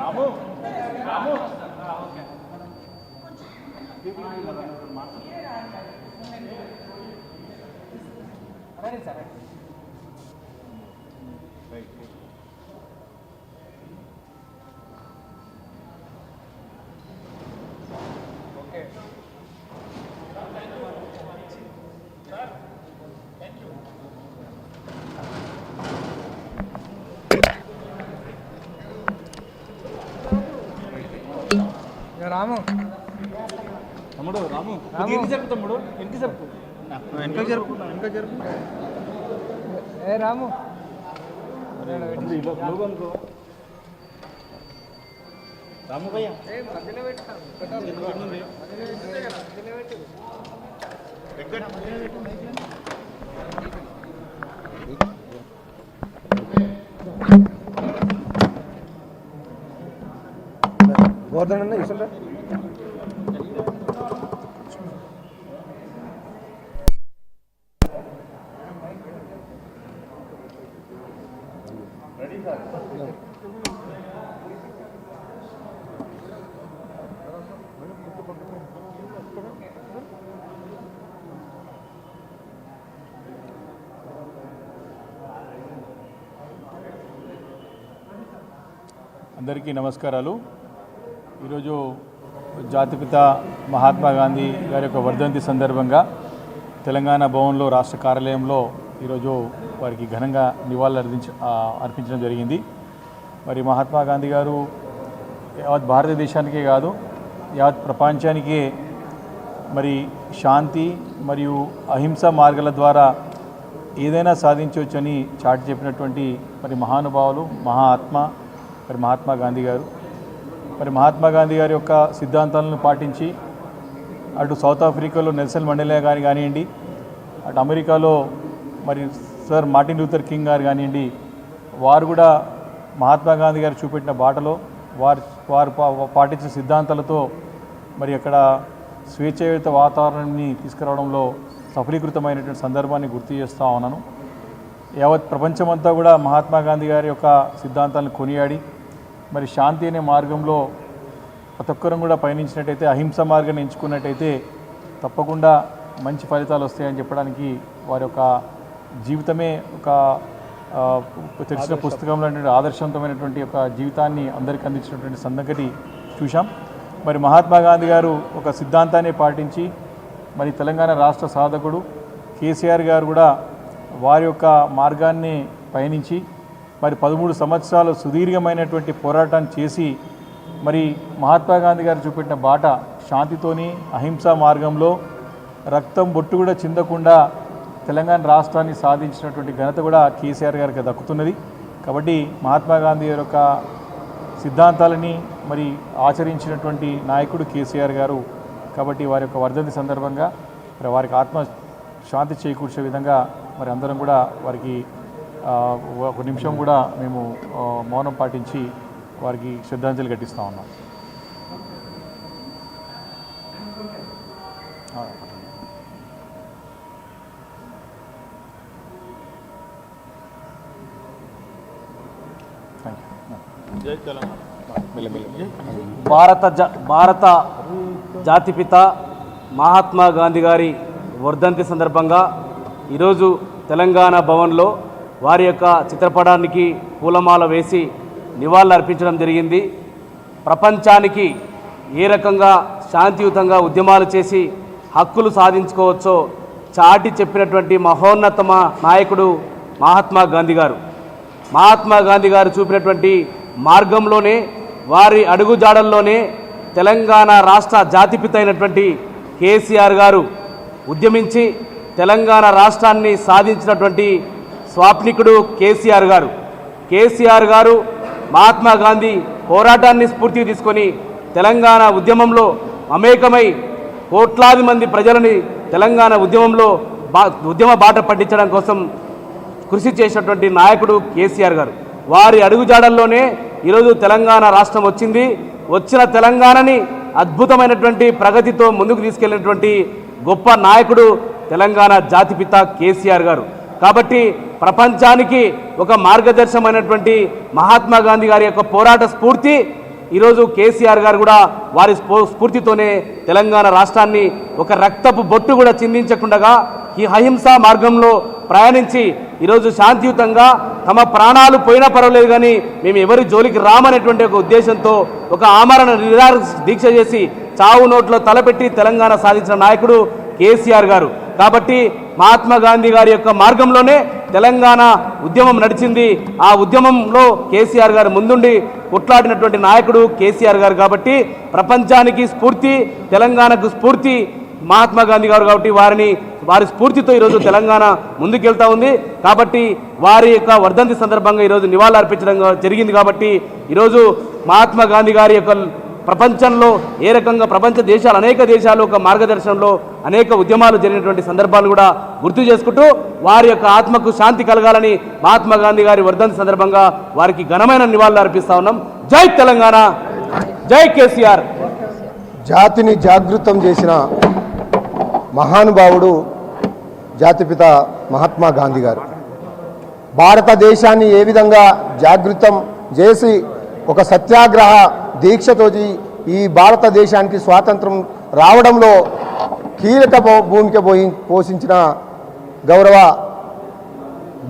రాము రాము. రండి సార్. రాము. తమ్ముడు రాము ఎనికి జరుపు తమ్ముడు ఎనికి జరుపు వెనక జరుపు వెనక జరుపు. ఏ రాము. రాము భయ్య. గోవర్ధన్ అన్న అందరికీ నమస్కారాలు. ఈరోజు జాతిపిత మహాత్మా గాంధీ గారి యొక్క వర్ధంతి సందర్భంగా తెలంగాణ భవన్లో రాష్ట్ర కార్యాలయంలో ఈరోజు వారికి ఘనంగా నివాళులు అర్పించ అర్పించడం జరిగింది. మరి మహాత్మా గాంధీ గారు యావత్ భారతదేశానికే కాదు యావత్ ప్రపంచానికే మరి శాంతి మరియు అహింస మార్గాల ద్వారా ఏదైనా సాధించవచ్చని చాటి చెప్పినటువంటి మరి మహానుభావులు మహాత్మ మరి మహాత్మా గాంధీ గారు. మరి మహాత్మా గాంధీ గారి యొక్క సిద్ధాంతాలను పాటించి అటు సౌత్ ఆఫ్రికాలో నెల్సన్ మండేలా గారి కానివ్వండి అటు అమెరికాలో మరి సార్ మార్టిన్ లూథర్ కింగ్ గారు కానివ్వండి వారు కూడా మహాత్మా గాంధీ గారు చూపెట్టిన బాటలో వారు వారు పా- పాటించిన సిద్ధాంతాలతో మరి అక్కడ స్వేచ్ఛాయుత వాతావరణాన్ని తీసుకురావడంలో సఫలీకృతమైనటువంటి సందర్భాన్ని గుర్తు చేస్తూ ఉన్నాను. యావత్ ప్రపంచమంతా కూడా మహాత్మా గాంధీ గారి యొక్క సిద్ధాంతాలను కొనియాడి మరి శాంతి అనే మార్గంలో ప్రతి ఒక్కరం కూడా పయనించినట్టయితే అహింస మార్గాన్ని ఎంచుకున్నట్టయితే తప్పకుండా మంచి ఫలితాలు వస్తాయని చెప్పడానికి వారి యొక్క జీవితమే ఒక తెలిసిన పుస్తకంలో ఆదర్శవంతమైనటువంటి ఒక జీవితాన్ని అందరికీ అందించినటువంటి సందగతి చూశాం. మరి మహాత్మా గాంధీ గారు ఒక సిద్ధాంతాన్ని పాటించి మరి తెలంగాణ రాష్ట్ర సాధకుడు కేసీఆర్ గారు కూడా వారి యొక్క మార్గాన్ని పయనించి మరి పదమూడు సంవత్సరాలు సుదీర్ఘమైనటువంటి పోరాటం చేసి మరి మహాత్మా గాంధీ గారు చూపెట్టిన బాట శాంతితోని అహింసా మార్గంలో రక్తం బొట్టు కూడా చిందకుండా తెలంగాణ రాష్ట్రాన్ని సాధించినటువంటి ఘనత కూడా కేసీఆర్ గారికి దక్కుతున్నది. కాబట్టి మహాత్మా గాంధీ యొక్క సిద్ధాంతాలని మరి ఆచరించినటువంటి నాయకుడు కేసీఆర్ గారు. కాబట్టి వారి యొక్క వర్ధంతి సందర్భంగా మరి వారికి ఆత్మ శాంతి చేకూర్చే విధంగా మరి అందరం కూడా వారికి ఒక నిమిషం కూడా మేము మౌనం పాటించి వారికి శ్రద్ధాంజలి ఘటిస్తూ ఉన్నాం ఆ. థ్యాంక్ యూ భారత జ భారత జాతిపిత మహాత్మా గాంధీ గారి వర్ధంతి సందర్భంగా ఈరోజు తెలంగాణ భవన్లో వారి యొక్క చిత్రపటానికి పూలమాల వేసి నివాళులు అర్పించడం జరిగింది. ప్రపంచానికి ఏ రకంగా శాంతియుతంగా ఉద్యమాలు చేసి హక్కులు సాధించుకోవచ్చో చాటి చెప్పినటువంటి మహోన్నతమ నాయకుడు మహాత్మా గాంధీ గారు. మహాత్మా గాంధీ గారు చూపినటువంటి మార్గంలోనే వారి అడుగుజాడల్లోనే తెలంగాణ రాష్ట్ర జాతిపిత అయినటువంటి కేసీఆర్ గారు ఉద్యమించి తెలంగాణ రాష్ట్రాన్ని సాధించినటువంటి స్వాప్నికుడు కేసీఆర్ గారు. కేసీఆర్ గారు మహాత్మా గాంధీ పోరాటాన్ని స్ఫూర్తిగా తీసుకొని తెలంగాణ ఉద్యమంలో అమేకమై కోట్లాది మంది ప్రజలని తెలంగాణ ఉద్యమంలో బా ఉద్యమ బాట పట్టించడం కోసం కృషి చేసినటువంటి నాయకుడు కేసీఆర్ గారు. వారి అడుగుజాడల్లోనే ఈరోజు తెలంగాణ రాష్ట్రం వచ్చింది. వచ్చిన తెలంగాణని అద్భుతమైనటువంటి ప్రగతితో ముందుకు తీసుకెళ్ళినటువంటి గొప్ప నాయకుడు తెలంగాణ జాతిపిత కేసీఆర్ గారు. కాబట్టి ప్రపంచానికి ఒక మార్గదర్శకమైనటువంటి మహాత్మా గాంధీ గారి యొక్క పోరాట స్ఫూర్తి ఈరోజు కేసీఆర్ గారు కూడా వారి స్ఫూ- స్ఫూర్తితోనే తెలంగాణ రాష్ట్రాన్ని ఒక రక్తపు బొట్టు కూడా చిందించకుండగా ఈ అహింసా మార్గంలో ప్రయాణించి ఈరోజు శాంతియుతంగా తమ ప్రాణాలు పోయినా పర్వాలేదు కానీ మేము ఎవరి జోలికి రామనేటువంటి ఒక ఉద్దేశంతో ఒక ఆమరణ నిరాహార దీక్ష చేసి చావు నోట్లో తలపెట్టి తెలంగాణ సాధించిన నాయకుడు కేసీఆర్ గారు. కాబట్టి మహాత్మా గాంధీ గారి యొక్క మార్గంలోనే తెలంగాణ ఉద్యమం నడిచింది. ఆ ఉద్యమంలో కేసీఆర్ గారు ముందుండి కొట్లాడినటువంటి నాయకుడు కేసీఆర్ గారు కాబట్టి ప్రపంచానికి స్ఫూర్తి తెలంగాణకు స్ఫూర్తి మహాత్మా గాంధీ గారు కాబట్టి వారిని వారి స్ఫూర్తితో ఈరోజు తెలంగాణ ముందుకెళ్తా ఉంది. కాబట్టి వారి యొక్క వర్ధంతి సందర్భంగా ఈరోజు నివాళులు అర్పించడం జరిగింది కాబట్టి ఈరోజు మహాత్మా గాంధీ గారి యొక్క ప్రపంచంలో ఏ రకంగా ప్రపంచ దేశాలు అనేక దేశాలు ఒక మార్గదర్శనంలో అనేక ఉద్యమాలు జరిగినటువంటి సందర్భాలు కూడా గుర్తు చేసుకుంటూ వారి యొక్క ఆత్మకు శాంతి కలగాలని మహాత్మా గాంధీ గారి వర్ధంతి సందర్భంగా వారికి ఘనమైన నివాళులు అర్పిస్తా ఉన్నాం. జై తెలంగాణ! జై కేసీఆర్! జాతిని జాగృతం చేసిన మహానుభావుడు జాతిపిత మహాత్మా గాంధీ గారు. భారతదేశాన్ని ఏ విధంగా జాగృతం చేసి ఒక సత్యాగ్రహ దీక్షతోటి ఈ భారతదేశానికి స్వాతంత్రం రావడంలో కీలక భూమిక పోయి పోషించిన గౌరవ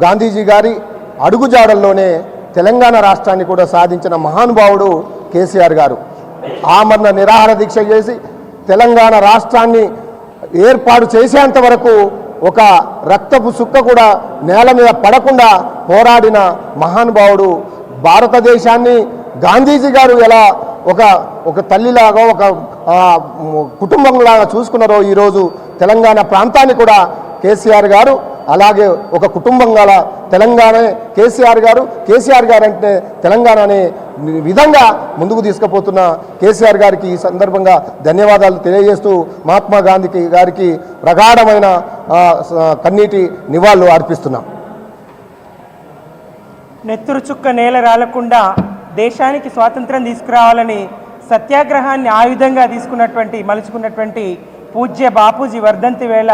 గాంధీజీ గారి అడుగుజాడల్లోనే తెలంగాణ రాష్ట్రాన్ని కూడా సాధించిన మహానుభావుడు కేసీఆర్ గారు. ఆమరణ నిరాహార దీక్ష చేసి తెలంగాణ రాష్ట్రాన్ని ఏర్పాటు చేసేంత వరకు ఒక రక్తపు సుక్క కూడా నేల మీద పడకుండా పోరాడిన మహానుభావుడు భారతదేశాన్ని గాంధీజీ గారు ఎలా ఒక ఒక తల్లిలాగా ఒక కుటుంబంలాగా చూసుకున్నారో ఈరోజు తెలంగాణ ప్రాంతాన్ని కూడా కేసీఆర్ గారు అలాగే ఒక కుటుంబం గల తెలంగాణ కేసీఆర్ గారు కేసీఆర్ గారు అంటే తెలంగాణ అనే విధంగా ముందుకు తీసుకుపోతున్న కేసీఆర్ గారికి ఈ సందర్భంగా ధన్యవాదాలు తెలియజేస్తూ మహాత్మా గాంధీకి గారికి ప్రగాఢమైన కన్నీటి నివాళులు అర్పిస్తున్నాం. నెత్తురు చుక్క నేల రాలకుండా దేశానికి స్వాతంత్రం తీసుకురావాలని సత్యాగ్రహాన్ని ఆయుధంగా తీసుకున్నటువంటి మలుచుకున్నటువంటి పూజ్య బాపూజీ వర్ధంతి వేళ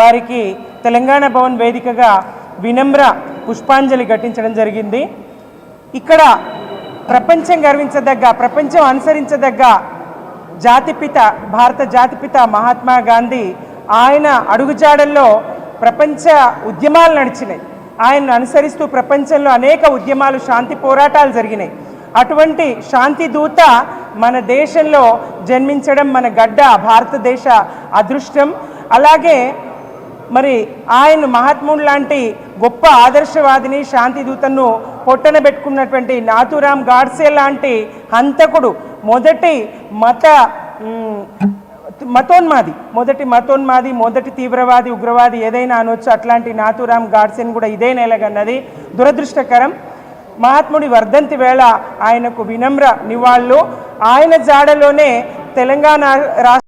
వారికి తెలంగాణ భవన్ వేదికగా వినమ్ర పుష్పాంజలి ఘటించడం జరిగింది. ఇక్కడ ప్రపంచం గర్వించదగ్గ ప్రపంచం అనుసరించదగ్గ జాతిపిత భారత జాతిపిత మహాత్మా గాంధీ ఆయన అడుగుజాడల్లో ప్రపంచ ఉద్యమాలు నడిచినాయి. ఆయన్ను అనుసరిస్తూ ప్రపంచంలో అనేక ఉద్యమాలు శాంతి పోరాటాలు జరిగినాయి. అటువంటి శాంతి దూత మన దేశంలో జన్మించడం మన గడ్డ భారతదేశ అదృష్టం. అలాగే మరి ఆయన మహాత్ముడు లాంటి గొప్ప ఆదర్శవాదిని శాంతి దూతను పొట్టన పెట్టుకున్నటువంటి నాథురామ్ గాడ్సే లాంటి హంతకుడు మొదటి మత మతోన్మాది మొదటి మతోన్మాది మొదటి తీవ్రవాది ఉగ్రవాది ఏదైనా అనొచ్చు అట్లాంటి నాథురామ్ గాడ్సేని కూడా ఇదే నెలగన్నది. దురదృష్టకరం. మహాత్ముడి వర్ధంతి వేళ ఆయనకు వినమ్ర నివాళులు. ఆయన జాడలోనే తెలంగాణ రాష్ట్ర